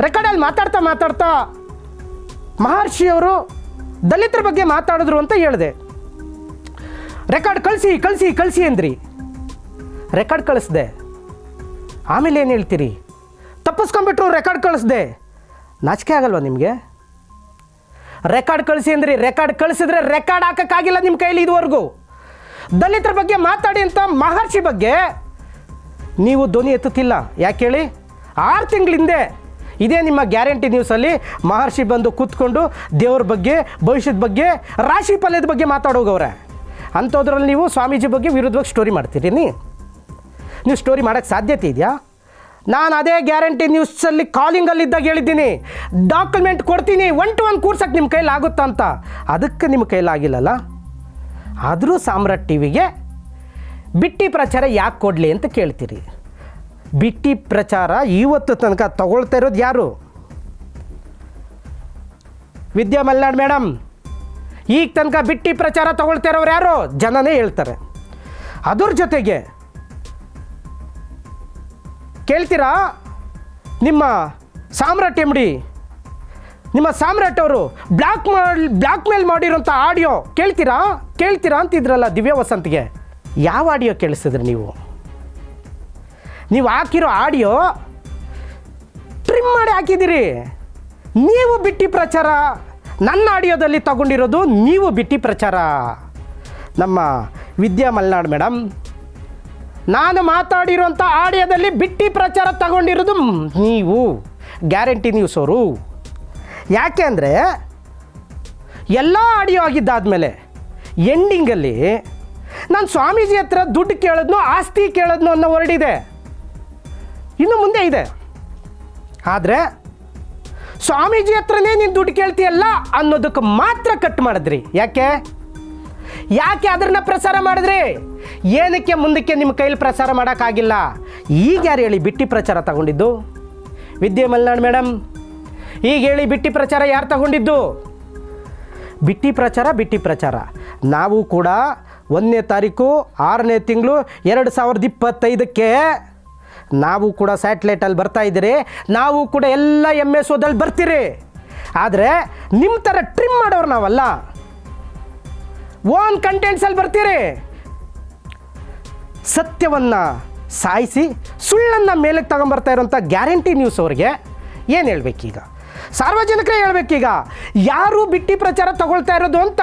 ರೆಕಾರ್ಡಲ್ಲಿ ಮಾತಾಡ್ತಾ ಮಾತಾಡ್ತಾ ಮಹರ್ಷಿಯವರು ದಲಿತರ ಬಗ್ಗೆ ಮಾತಾಡಿದ್ರು ಅಂತ ಹೇಳಿದೆ. ರೆಕಾರ್ಡ್ ಕಳಿಸಿ ಕಳಿಸಿ ಕಳಿಸಿ ಅಂದ್ರಿ. ರೆಕಾರ್ಡ್ ಕಳಿಸ್ದೆ. ಆಮೇಲೆ ಏನು ಹೇಳ್ತೀರಿ? ತಪ್ಪಿಸ್ಕೊಂಬಿಟ್ರು ರೆಕಾರ್ಡ್ ಕಳಿಸ್ದೆ. ನಾಚಿಕೆ ಆಗಲ್ವಾ ನಿಮಗೆ? ರೆಕಾರ್ಡ್ ಕಳಿಸಿ ಅಂದ್ರಿ ರೆಕಾರ್ಡ್ ಕಳಿಸಿದ್ರೆ ರೆಕಾರ್ಡ್ ಹಾಕೋಕ್ಕಾಗಿಲ್ಲ ನಿಮ್ಮ ಕೈಲಿ ಇದುವರೆಗೂ. ದಲಿತರ ಬಗ್ಗೆ ಮಾತಾಡಿ ಅಂತ ಮಹರ್ಷಿ ಬಗ್ಗೆ ನೀವು ಧ್ವನಿ ಎತ್ತುತ್ತಿಲ್ಲ. ಯಾಕೆ ಹೇಳಿ? ಆರು ತಿಂಗಳಿಂದೆ ಇದೇ ನಿಮ್ಮ ಗ್ಯಾರಂಟಿ ನ್ಯೂಸಲ್ಲಿ ಮಹರ್ಷಿ ಬಂದು ಕೂತ್ಕೊಂಡು ದೇವ್ರ ಬಗ್ಗೆ, ಭವಿಷ್ಯದ ಬಗ್ಗೆ, ರಾಶಿ ಫಲದ ಬಗ್ಗೆ ಮಾತಾಡೋಗವ್ರೆ. ಅಂಥದ್ರಲ್ಲಿ ನೀವು ಸ್ವಾಮೀಜಿ ಬಗ್ಗೆ ವಿರುದ್ಧವಾಗಿ ಸ್ಟೋರಿ ಮಾಡ್ತೀರಿ ನೀವು ಸ್ಟೋರಿ ಮಾಡೋಕ್ಕೆ ಸಾಧ್ಯತೆ ಇದೆಯಾ? ನಾನು ಅದೇ ಗ್ಯಾರಂಟಿ ನ್ಯೂಸಲ್ಲಿ ಕಾಲಿಂಗಲ್ಲಿದ್ದಾಗ ಹೇಳಿದ್ದೀನಿ. ಡಾಕ್ಯುಮೆಂಟ್ ಕೊಡ್ತೀನಿ. ಒನ್ ಟು ಒನ್ ಕೂರ್ಸಕ್ಕೆ ನಿಮ್ಮ ಕೈಲಿ ಆಗುತ್ತಾ ಅಂತ. ಅದಕ್ಕೆ ನಿಮ್ಮ ಕೈಲಾಗಿಲ್ಲಲ್ಲ ಆದರೂ ಸಾಮ್ರಾಟ್ ಟಿ ವಿಗೆ ಬಿಟ್ಟಿ ಪ್ರಚಾರ ಯಾಕೆ ಕೊಡಲಿ ಅಂತ ಕೇಳ್ತೀರಿ. ಬಿಟ್ಟಿ ಪ್ರಚಾರ ಇವತ್ತು ತನಕ ತಗೊಳ್ತಾ ಇರೋದು ಯಾರು? ವಿದ್ಯಾ ಮಲ್ನಾಡ್ ಮೇಡಮ್ ಈಗ ತನಕ ಬಿಟ್ಟಿ ಪ್ರಚಾರ ತಗೊಳ್ತಾ ಇರೋರು ಯಾರು? ಜನನೇ ಹೇಳ್ತಾರೆ. ಅದ್ರ ಜೊತೆಗೆ ಕೇಳ್ತೀರಾ? ನಿಮ್ಮ ಸಾಮ್ರಾಟ್ ಎಂ ಡಿ, ನಿಮ್ಮ ಸಾಮ್ರಾಟ್ ಅವರು ಬ್ಲ್ಯಾಕ್ ಮಾಡಿ ಬ್ಲ್ಯಾಕ್ ಮೇಲ್ ಮಾಡಿರೋಂಥ ಆಡಿಯೋ ಕೇಳ್ತೀರಾ? ಕೇಳ್ತೀರಾ ಅಂತಿದ್ರಲ್ಲ ದಿವ್ಯ ವಸಂತ್ಗೆ. ಯಾವ ಆಡಿಯೋ ಕೇಳಿಸಿದ್ರಿ ನೀವು? ನೀವು ಹಾಕಿರೋ ಆಡಿಯೋ ಟ್ರಿಮ್ ಮಾಡಿ ಹಾಕಿದ್ದೀರಿ. ನೀವು ಬಿಟ್ಟಿ ಪ್ರಚಾರ. ನನ್ನ ಆಡಿಯೋದಲ್ಲಿ ತಗೊಂಡಿರೋದು ನೀವು ಬಿಟ್ಟಿ ಪ್ರಚಾರ. ನಮ್ಮ ವಿದ್ಯಾ ಮಲ್ನಾಡ್ ಮೇಡಮ್ ನಾನು ಮಾತಾಡಿರುವಂಥ ಆಡಿಯೋದಲ್ಲಿ ಬಿಟ್ಟಿ ಪ್ರಚಾರ ತಗೊಂಡಿರೋದು ನೀವು. ಗ್ಯಾರಂಟಿ ನ್ಯೂಸ್ ಅವರು ಯಾಕೆ ಅಂದರೆ, ಎಲ್ಲ ಆಡಿಯೋ ಆಗಿದ್ದಾದಮೇಲೆ ಎಂಡಿಂಗಲ್ಲಿ ನಾನು ಸ್ವಾಮೀಜಿ ಹತ್ರ ದುಡ್ಡು ಕೇಳೋದ್ನೋ, ಆಸ್ತಿ ಕೇಳೋದ್ನೋ ಅನ್ನೋ ಹೊರಡಿದೆ ಇನ್ನು ಮುಂದೆ ಇದೆ. ಆದರೆ, ಸ್ವಾಮೀಜಿ ಹತ್ರನೇ ನೀನು ದುಡ್ಡು ಕೇಳ್ತೀಯಲ್ಲ ಅನ್ನೋದಕ್ಕೆ ಮಾತ್ರ ಕಟ್ ಮಾಡಿದ್ರಿ. ಯಾಕೆ? ಯಾಕೆ ಅದನ್ನ ಪ್ರಸಾರ ಮಾಡಿದ್ರಿ? ಏನಕ್ಕೆ ಮುಂದಕ್ಕೆ ನಿಮ್ಮ ಕೈಲಿ ಪ್ರಸಾರ ಮಾಡೋಕ್ಕಾಗಿಲ್ಲ? ಈಗ ಯಾರು ಹೇಳಿ ಬಿಟ್ಟಿ ಪ್ರಚಾರ ತಗೊಂಡಿದ್ದು? ವಿದ್ಯೆ ಮಲ್ನಾಡ್ ಮೇಡಮ್ ಈಗ ಹೇಳಿ ಬಿಟ್ಟಿ ಪ್ರಚಾರ ಯಾರು ತಗೊಂಡಿದ್ದು? ಬಿಟ್ಟಿ ಪ್ರಚಾರ ಬಿಟ್ಟಿ ಪ್ರಚಾರ. ನಾವು ಕೂಡ ಒಂದನೇ ತಾರೀಕು, ಆರನೇ ತಿಂಗಳು, ಎರಡು ಸಾವಿರದ ಇಪ್ಪತ್ತೈದಕ್ಕೆ ನಾವು ಕೂಡ ಸ್ಯಾಟ್ಲೈಟಲ್ಲಿ ಬರ್ತಾ ಇದ್ದೀರಿ. ನಾವು ಕೂಡ ಎಲ್ಲ ಎಂ ಎಸ್ ಓದಲ್ಲಿ ಬರ್ತೀರಿ. ಆದರೆ ನಿಮ್ಮ ಥರ ಟ್ರಿಮ್ ಮಾಡೋರು ನಾವಲ್ಲ. ಓನ್ ಕಂಟೆಂಟ್ಸಲ್ಲಿ ಬರ್ತೀರಿ. ಸತ್ಯವನ್ನು ಸಾಯಿಸಿ, ಸುಳ್ಳನ್ನು ಮೇಲಕ್ಕೆ ತಗೊಂಬರ್ತಾ ಇರೋಂಥ ಗ್ಯಾರಂಟಿ ನ್ಯೂಸ್ ಅವ್ರಿಗೆ ಏನು ಹೇಳ್ಬೇಕೀಗ? ಸಾರ್ವಜನಿಕರೇ ಹೇಳ್ಬೇಕೀಗ, ಯಾರು ಬಿಟ್ಟಿ ಪ್ರಚಾರ ತಗೊಳ್ತಾ ಇರೋದು ಅಂತ?